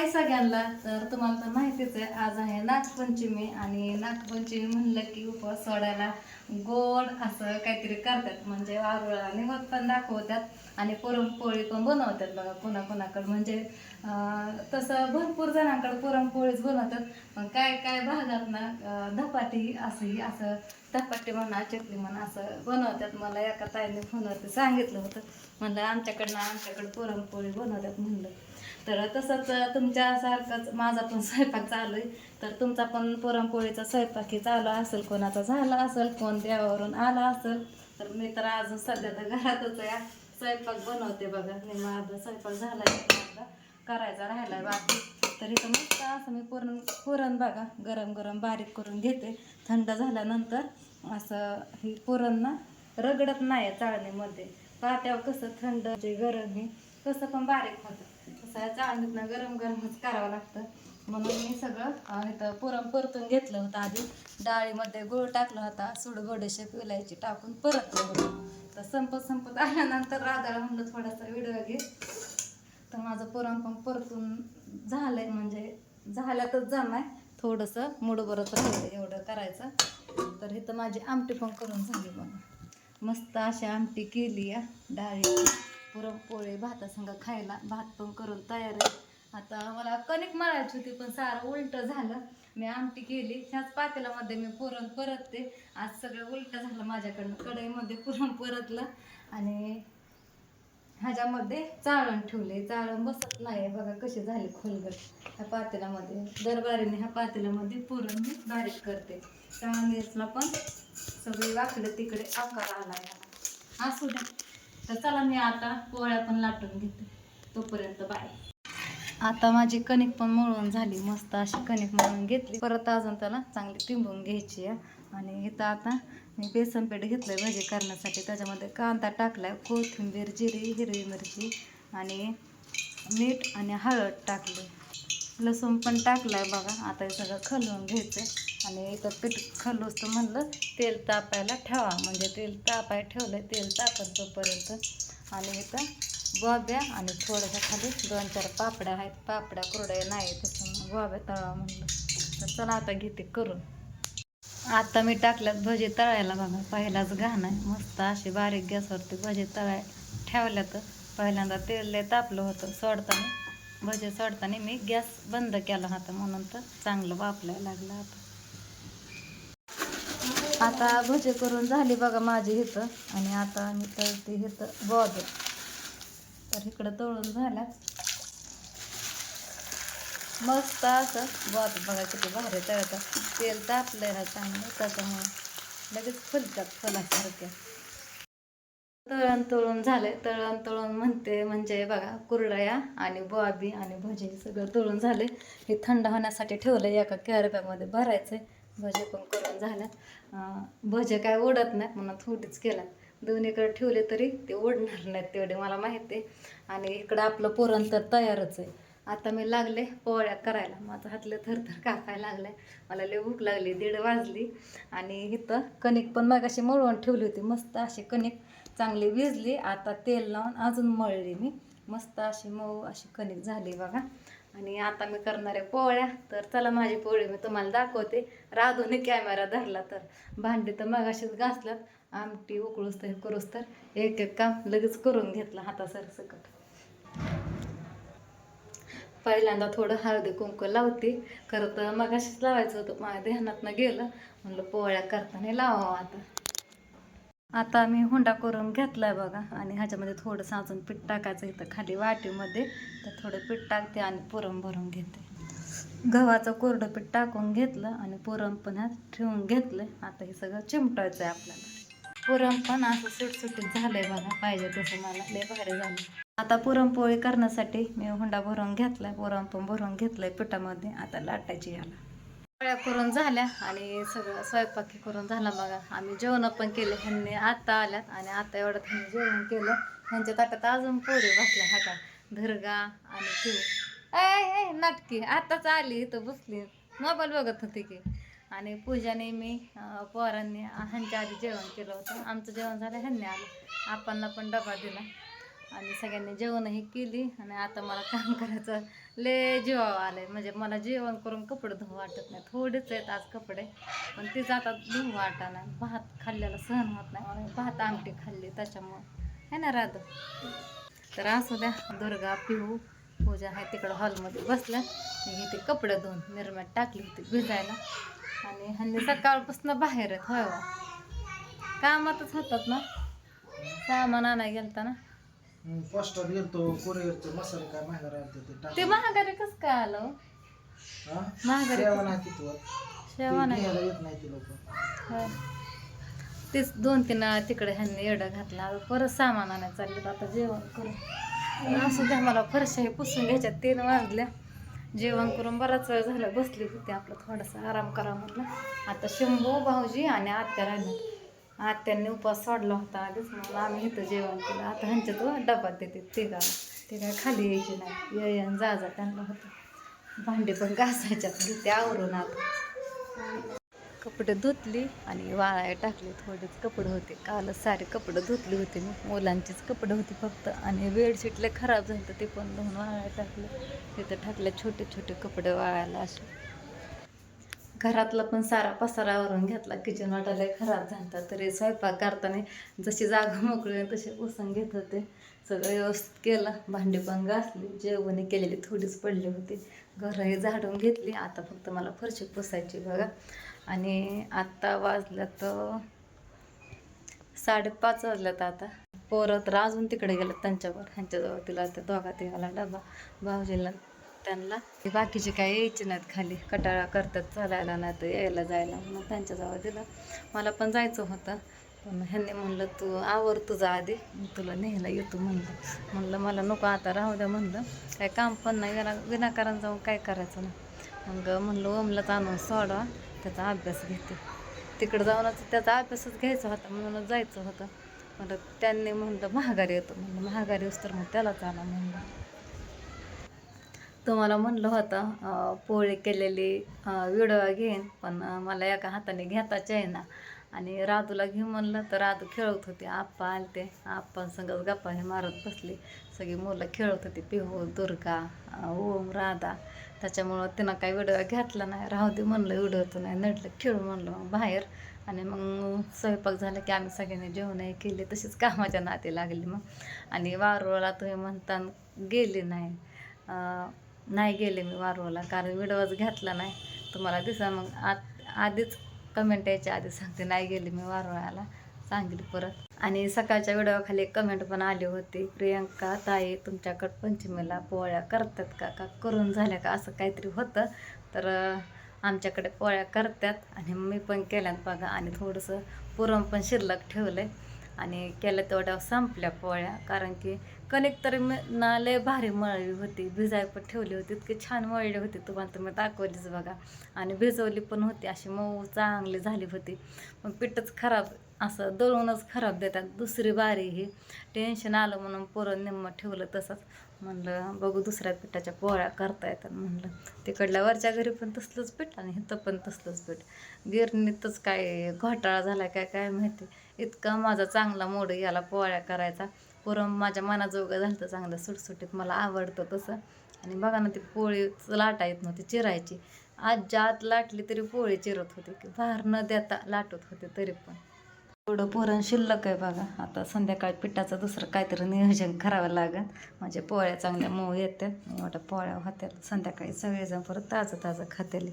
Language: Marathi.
हाय सगळ्यांना तर तुम्हाला तर माहितीच आहे आज आहे नागपंचमी आणि नागपंचमी म्हणलं की उपवास सोडायला गोड असं काहीतरी करतात. म्हणजे वारुळा निवत पण दाखवतात आणि पुरणपोळी पण बनवतात बघा कोणाकोणाकडं. म्हणजे तसं भरपूर जणांकडे पुरणपोळीच बनवतात. पण काय काय भागात ना धपाटी असंही असं धपाटी म्हणा चटणी म्हणा असं बनवतात. मला एका ताईने फोनवरती सांगितलं होतं. म्हणलं आमच्याकडनं आमच्याकडे पुरणपोळी बनवतात म्हणलं. तर तसंच तुमच्यासारखंच माझा पण स्वयंपाक चालू आहे तर तुमचा पण पुरणपोळीचा स्वयंपाक हे चालू असेल कोणाचा झाला असेल कोण देवावरून आला असेल तर मी तर अजून सध्या तर घरातच आहे. स्वयंपाक बनवते बघा मी माझा स्वयंपाक झाला आहे करायचा राहिला बाकी. तर इथं मस्त असं मी पुरण पुरण बघा गरम गरम बारीक करून घेते. थंड झाल्यानंतर असं हे पुरण ना रगडत नाही चाळणीमध्ये. पाट्यावर कसं थंड जे गरम हे कसं पण बारीक होतं. तसं चाळणीतनं गरम गरमच करावं लागतं. म्हणून मी सगळं इथं पुरण परतून घेतलं होतं आधी. डाळीमध्ये गुळ टाकला होता सुड बडेशेप विलायची टाकून परतलं होतं. तर संपत संपत आल्यानंतर राधाला म्हणलं थोडासा व्हिडिओ घे. तर माझं पुरण पण परतून झालंय म्हणजे झाल्यातच जमाय. थोडंसं मुडबरच राहिलं एवढं करायचं. तर इथं माझी आमटी पण करून झाली बघा मस्त अशी आमटी केली या डाळी पुरणपोळी भातासंग खायला. भात पण करून तयार आहे. आता मला कणिक मळायची होती पण सारं उलटं झालं. मी आमटी केली. ह्याच पातेल्यामध्ये मी पुरण परतते. आज सगळं उलटं झालं माझ्याकडनं. कढईमध्ये पुरण परतलं आणि ह्याच्यामध्ये चाळण ठेवले. चाळण बसत नाही. बघा कसे झाले खोलगट. ह्या पातेल्यामध्ये दरबारीने ह्या पातेल्यामध्ये पुरण मी बारीक करते. चाळणीला पण सगळी वाकडे तिकडे आकार आला आहे असू द्या. तर चला मी आता पोळ्या पण लाटून घेते. तोपर्यंत बाय. आता माझी कणिक पण मळून झाली. मस्त अशी कणिक मळून घेतली. परत अजून त्याला चांगली टिंबून घ्यायची आहे. आणि इथं आता मी बेसन पीठ घेतलंय भजी करण्यासाठी. त्याच्यामध्ये कांदा टाकलाय कोथिंबीर जिरी हिरवी मिरची आणि मीठ आणि हळद टाकली लसूण पण टाकलाय बघा. आता हे सगळं खलवून घ्यायचं आणि इथं पीठ खलूस तर म्हणलं तेल तापायला ठेवा. म्हणजे तेल तापाय ठेवलं तेल तापत तोपर्यंत आणि इथं गोब्या आणि थोड्याशा खाली दोन चार पापड्या आहेत. पापड्या कुरड्या नाही तसं गोब्या तळा म्हणलं. तर चला आता घेते करून. आता मी टाकल्यात भजी तळायला बघा पहिलाच घाण आहे. मस्त अशी बारीक गॅसवरती भजी तळाय ठेवल्या तर पहिल्यांदा तेल लय तापलं होतं. सोडताना भजी सोडताना मी गॅस बंद केला होता म्हणून तर चांगलं वापरायला लागलं आता. आता भजे करून झाली बघा माझी इथं आणि आता मी तळते इथं बॉद तर इकडं तळून झाल्यात मस्त असं बॉद बघा किती भारी तळतं. तेल तापलंय ना चांगलं. त्याच्यामुळे लगेच फुलतात फुलासारख्या तळण तळून झाले तळण तळून म्हणते म्हणजे बघा कुरडया आणि बॉबी आणि भजी सगळं तळून झाले हे थंड होण्यासाठी ठेवलं एका कॅरबॅगमध्ये भरायचे भजे पण करून झाल्यात. भजे काय ओढत नाहीत म्हणून थोडीच केला दोन्हीकडे ठेवले तरी ते ओढणार नाहीत तेवढे मला माहिती आहे. आणि इकडं आपलं पुरण तर तयारच आहे. आता मी लागले पोळ्या करायला. माझं हातले थरथर कापायला लागलाय. मला लय भूक लागली दीड वाजली. आणि इथं कणिक पण मगाशी मळवून ठेवली होती. मस्त अशी कणिक चांगली भिजली. आता तेल लावून अजून मळली मी. मस्त अशी मऊ अशी कणिक झाली बघा. आणि आता मी करणार आहे पोळ्या तर चला माझी पोळी मी तुम्हाला दाखवते. राधूने कॅमेरा धरला तर. भांडी तर मगाशीच घासल्यात. आमटी उकळूस तर करूस तर. एक एक काम लगेच करून घेतलं हातासर सकट. पहिल्यांदा थोडं हळदी कुंकू लावते. खरं तर मगाशीच लावायचं होतं माझ्या ध्यानातनं गेलं. म्हणलं पोळ्या करताना लावावं आता. आता मी हुंडा करून घेतलाय बघा. आणि ह्याच्यामध्ये थोडंसं अजून पीठ टाकायचं इथं खाली वाटीमध्ये. तर थोडं पीठ टाकते आणि पुरण भरून घेते. गव्हाचं कोरडं पीठ टाकून घेतलं आणि पुरण पण ह्यात ठेवून घेतलं आता हे सगळं चिमटायचं आहे आपल्याला. पुरण पण असं सुटसुटीत झालंय बघा. पाहिजे तसं मला लय भारी झालं आता पुरणपोळी करण्यासाठी मी हुंडा भरून घेतलाय. पुरण पण भरून घेतलंय पिठामध्ये. आता लाटायची याला. पोळ्या करून झाल्या आणि सगळं स्वयंपाकी करून झाला बघा. आम्ही जेवण पण केले ह्यांनी आता आल्यात आणि आता एवढं त्यांनी जेवण केलं. ह्यांच्या ताटात अजून पोळी बसल्या हाका धरगा आणि शिव ऐ नाटकी आत्ताच आली इथं बसली. मोबाईल बघत होती की. आणि पूजाने मी पोरांनी ह्यांच्या आधी जेवण केलं होतं. आमचं जेवण झालं ह्यांनी आलं. आपणला पण डबा दिला. आणि सगळ्यांनी जेवणही केली आणि आता मला काम करायचं. लय जीवावर आले म्हणजे मला जेवण करून कपडे धुवू वाटत नाही थोडेच आहेत आज कपडे पण तीच आता धुवू वाटा नाही भात खाल्ल्याला सहन होत नाही. म्हणून भात आमटी खाल्ली त्याच्यामुळं. है ना राधू? तर असू द्या. दुर्गा पिहू पूजा आहे तिकडं हॉलमध्ये बसल्या. मी ते कपडे धुवून निर्म्यात टाकली होती भिजायला. आणि हल्ली सकाळपासून बाहेर आहेत होय कामातच होतात ना. सामान आणायला गेलता ना. पोस्टर गेलतो कोरिअरचे मसाले काय महागा राहते ते ते. महागारी कसं काय आलं? हो? महागारी सेवा नाही तिथवर शेवा नाही. घ्यायला येत नाही ते लोक. होय. तेच दोन तीन तिकडे ह्यांनी एवढं घातलं. आता परत सामान आणायला चाललं आता जेवण करून असू द्या मला फरशा हे पुसून घ्यायच्या तीन वाजल्या. जेवण करून बराच वेळ झाला. बसली होती आपलं थोडासा आराम करा म्हटलं आता शंभू भाऊजी आणि आत्या राहिल्या आत्यांनी उपवास सोडला होता आधीच म्हणून आम्ही इथं जेवण केलं. आता ह्यांच्या तो देते तिघाला. ते काय खाली यायची नाही. ये आणि जा जा त्यांना होतं. भांडे पण घासायच्यात. घेते आवरून आता. कपडे धुतली आणि वाळाय टाकले. थोडेच कपडे होते. कालच सारे कपडे धुतली होते मी. मुलांचीच कपडे होते फक्त. आणि बेडशीटले खराब झालं ते पण धुवून वाळाय टाकलं. तिथं टाकले छोटे छोटे कपडे वाळायला असे. घरातला पण सारा पसारावरून घेतला. किचन वाटायला खराब झाला तरी स्वयंपाक करताना जशी जागा मोकळी तसे तशी पुसून घेत होते. सगळं व्यवस्थित केलं. भांडी पण घासली. जेवणही केलेली. थोडीच पडली होती. घरही झाडून घेतली. आता फक्त मला फरशी पुसायची बघा. आणि आत्ता वाजलं तर साडेपाच वाजल्यात आता. पोरं तर अजून तिकडे गेलं त्यांच्यावर. ह्यांच्याजवळ तिला त्या दोघा तिघाला डबा भाऊजीला त्यांना. बाकीचे काय यायचे नाहीत खाली. कटाळा करतात चालायला नाही तर यायला जायला. मग त्यांच्याजवळ दिलं. मला पण जायचं होतं. पण ह्यांनी म्हणलं तू आवर तुझा आधी. तुला न्यायला येतो म्हणलं. म्हणलं मला नको आता राहू द्या म्हणलं. काय काम पण नाही. विना विनाकारण जाऊन काय करायचं ना? मग म्हणलं ओमलाच आणून सोडा. त्याचा अभ्यास घेते. तिकडं जाऊनच त्याचा अभ्यासच घ्यायचा होता. म्हणूनच जायचं होतं. म्हणलं त्यांनी म्हणलं महागारी येतो. म्हणलं महागारी येऊस तर मग त्यालाच आणा म्हणलं. तुम्हाला म्हणलं होतं पोळी केलेली व्हिडिओ घेईन पण मला एका हाताने घेताच आहे ना आणि राधूला घेऊन म्हणलं तर राधू खेळत होती आप्पा आलते. आप्पांसंगच गप्पा हे मारत बसली. सगळी मुलं खेळत होती पिहू दुर्गा ओम राधा. त्याच्यामुळं तिनं काही व्हिडिओ घेतला नाही. राहू दे म्हणलं व्हिडिओचं नाही. नटलं खेळू म्हणलं मग बाहेर. आणि मग स्वयंपाक झाला की आम्ही सगळ्यांनी जेवणही केली. तशीच कामाच्या नाते लागली मग. आणि वारुळाला तुम्ही म्हणता गेली नाही. नाही गेले मी वारुळाला कारण व्हिडिओच घेतला नाही. तुम्हाला दिसा मग आत आधीच कमेंट यायच्या आधी सांगते नाही गेली मी वारुळाला सांगली परत. आणि सकाळच्या व्हिडिओखाली कमेंट पण आली होती प्रियंका ताई तुमच्याकडं पंचमीला पोळ्या करतात का? का करून झाल्या का? असं काहीतरी होतं. तर आमच्याकडे पोळ्या करतात आणि मी पण केल्यात बघा. आणि थोडंसं पुरण पण शिल्लक ठेवलं आहे आणि केलं तेवढ्या संपल्या पोळ्या कारण की कनेक्ट तरी मी ना लय भारी मळली होती. भिजाय पण ठेवली होती. इतकी छान मळली होती तुम्हाला तुम्ही दाखवलीच बघा. आणि भिजवली पण होती. अशी मऊ चांगली झाली होती. पण पिठच खराब असं दळूनच खराब देतात. दुसरी बारी ही. टेन्शन आलं म्हणून पुरण निम्म ठेवलं तसंच. म्हणलं बघू दुसऱ्या पिठाच्या पोळ्या करता येतात. म्हणलं तिकडल्या वरच्या घरी पण तसलंच पीठ आणि इथं पण तसलंच पीठ. गिरणीतच काय घोटाळा झाला काय काय माहिती. इतका माझा चांगला मोड याला पोळ्या करायचा. पुरण माझ्या मनाजोगं झालं तर चांगलं सुटसुटीत मला आवडतं तसं. आणि बघा ना ती पोळी लाटा येत नव्हती चिरायची. आज आत लाटली तरी पोळी चिरत होती की बाहेर न देता लाटत होते तरी पण. एवढं पुरण शिल्लक आहे बघा. आता संध्याकाळी पिठाचं दुसरं काहीतरी नियोजन करावं लागेल. माझ्या पोळ्या चांगल्या मऊ येतात एवढ्या पोळ्या होत्या संध्याकाळी सगळेजण परत ताजं ताजं खातेली.